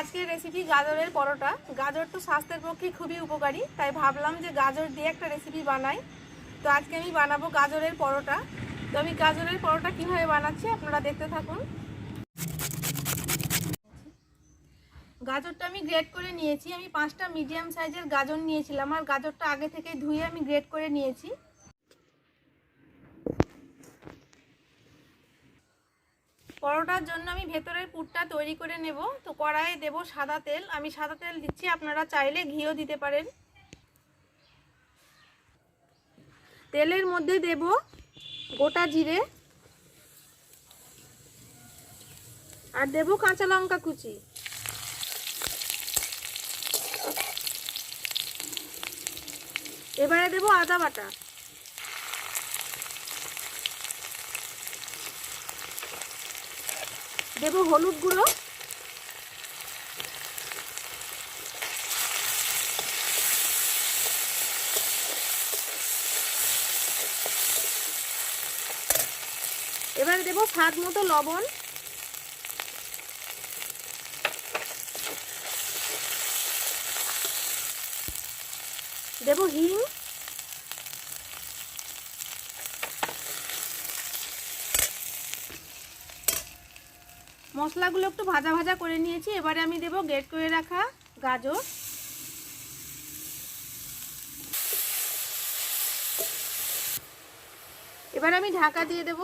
আজকের রেসিপি গাজরের পরোটা। গাজর তো স্বাস্থ্যের পক্ষে খুবই উপকারী, তাই ভাবলাম যে গাজর দিয়ে একটা রেসিপি বানাই। তো আজকে আমি বানাবো গাজরের পরোটা। তো আমি গাজরের পরোটা কীভাবে বানাচ্ছি আপনারা দেখতে থাকুন। গাজরটা আমি গ্রেড করে নিয়েছি। আমি পাঁচটা মিডিয়াম সাইজের গাজর নিয়েছিলাম, আর গাজরটা আগে থেকে ধুয়ে আমি গ্রেড করে নিয়েছি। পরোটার জন্য আমি ভেতরের পুরটা তৈরি করে নেব। তো কড়াইয়ে দেব সাদা তেল। আমি সাদা তেল দিচ্ছি, আপনারা চাইলে ঘিও দিতে পারেন। তেলের মধ্যে দেব গোটা জিরে আর দেব কাঁচা লঙ্কা কুচি। এবারে দেব আদা বাটা। দেব হলুদ গুঁড়ো। এবার দেব স্বাদ মতো লবণ। দেব হিং। মশলাগুলো একটু ভাজা ভাজা করে নিয়েছি। এবারে আমি দেব গ্রেট করে রাখা গাজর। এবার আমি ঢাকা দিয়ে দেব।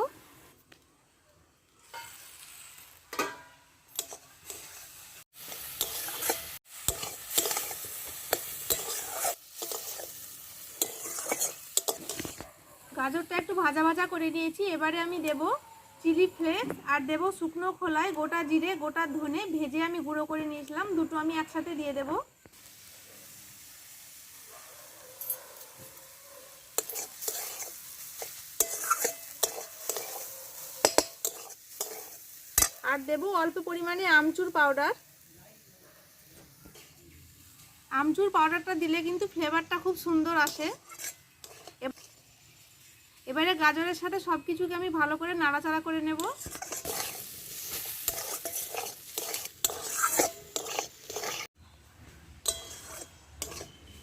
গাজরটা একটু ভাজা ভাজা করে নিয়েছি। এবারে আমি দেব চিলি ফ্লেক্স আর দেব শুকনো খোলায় গোটা জিরে, গোটা ধনে ভেজে আমি গুঁড়ো করে নিয়েছিলাম। দুটো আমি একসাথে দিয়ে দেব। আর দেব অল্প পরিমাণে আমচুর পাউডার। আমচুর পাউডারটা দিলে কিন্তু ফ্লেভারটা খুব সুন্দর আসে। এবারে গাজরের সাথে সব কিছুকে আমি ভালো করে নাড়াচাড়া করে নেব।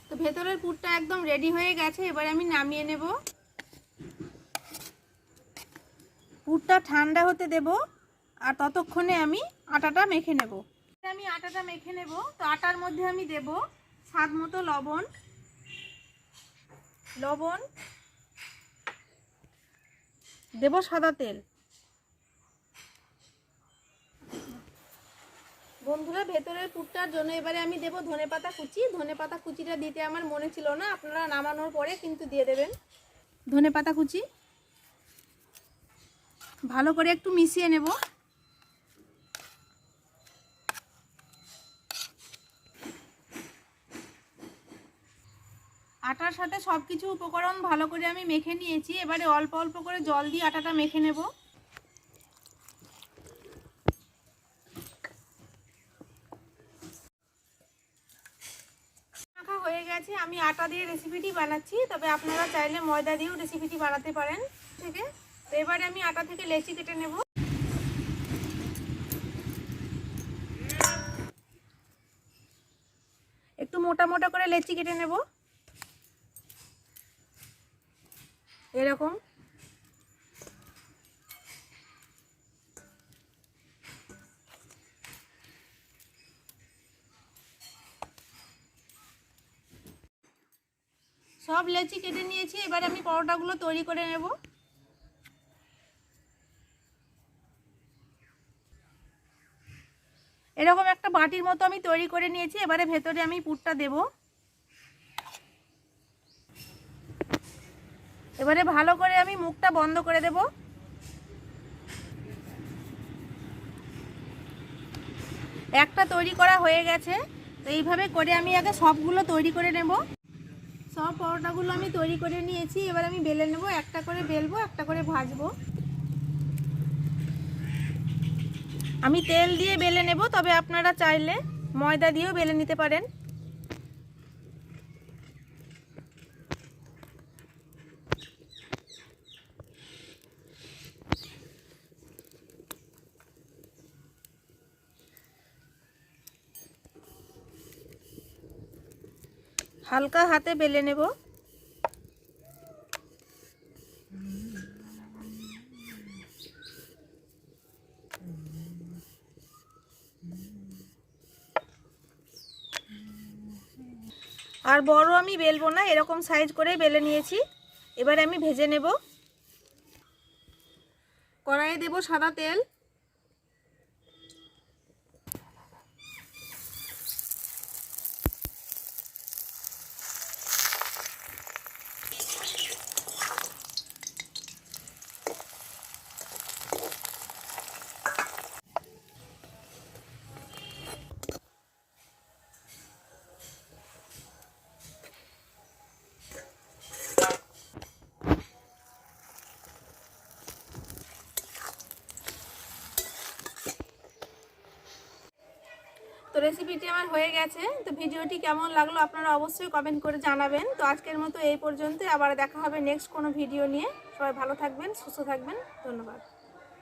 তো ভেতরের পুরটা একদম রেডি হয়ে গেছে, এবারে আমি নামিয়ে নেব। পুরটা ঠান্ডা হতে দেব আর ততক্ষণে আমি আটাটা মেখে নেব। আমি আটাটা মেখে নেব, তো আটার মধ্যে আমি দেব স্বাদ মতো লবণ। লবণ দেব সাদা তেল। বন্ধুরা, ভেতরের পুরটার জন্য এবারে আমি দেব ধনে পাতা কুচি। ধনে পাতা কুচিটা দিতে আমার মনে ছিল না, আপনারা নামানোর পরে কিন্তু দিয়ে দেবেন। ধনে পাতা কুচি। ভালো করে একটু মিশিয়ে নেব। আটার সাথে সব কিছু উপকরণ ভালো করে আমি মেখে নিয়েছি। এবারে অল্প অল্প করে জল দিয়ে আটাটা মেখে নেব। মাখা হয়ে গেছে, আমি আটা দিয়ে রেসিপিটি বানাচ্ছি, তবে আপনারা চাইলে ময়দা দিয়েও রেসিপিটি বানাতে পারেন, ঠিক আছে? এবারে আমি আটা থেকে লেচি কেটে নেব। একটু মোটা মোটা করে লেচি কেটে নেব। এরকম। সব লেচি কেটে নিয়েছি, এবার আমি পরোটাগুলো তৈরি করে নেব। এরকম একটা বাটির মতো আমি তৈরি করে নিয়েছি, এবারে ভেতরে আমি পুরটা দেব। এবারে ভালো করে আমি মুখটা বন্ধ করে দেব। একটা তৈরি করা হয়ে গেছে, তো এইভাবে করে আমি আগে সবগুলো তৈরি করে নেব। সব পরোটাগুলো আমি তৈরি করে নিয়েছি, এবার আমি বেলে নেব, একটা করে বেলবো, একটা করে ভাজবো। আমি তেল দিয়ে বেলে নেব, তবে আপনারা চাইলে ময়দা দিয়েও বেলে নিতে পারেন। হালকা হাতে বেলে নেব। আর বড় আমি বেলবো না, এরকম সাইজ করে বেলে নিয়েছি। এবার আমি ভেজে নেব। কড়াইয়ে দেব সাদা তেল। তো রেসিপিটি আমার হয়ে গেছে। তো ভিডিওটি কেমন লাগল আপনারা অবশ্যই কমেন্ট করে জানাবেন। তো আজকের মতো এই পর্যন্ত আবার দেখা হবে নেক্সট কোনো ভিডিও নিয়ে। সবাই ভালো থাকবেন, সুস্থ থাকবেন। ধন্যবাদ।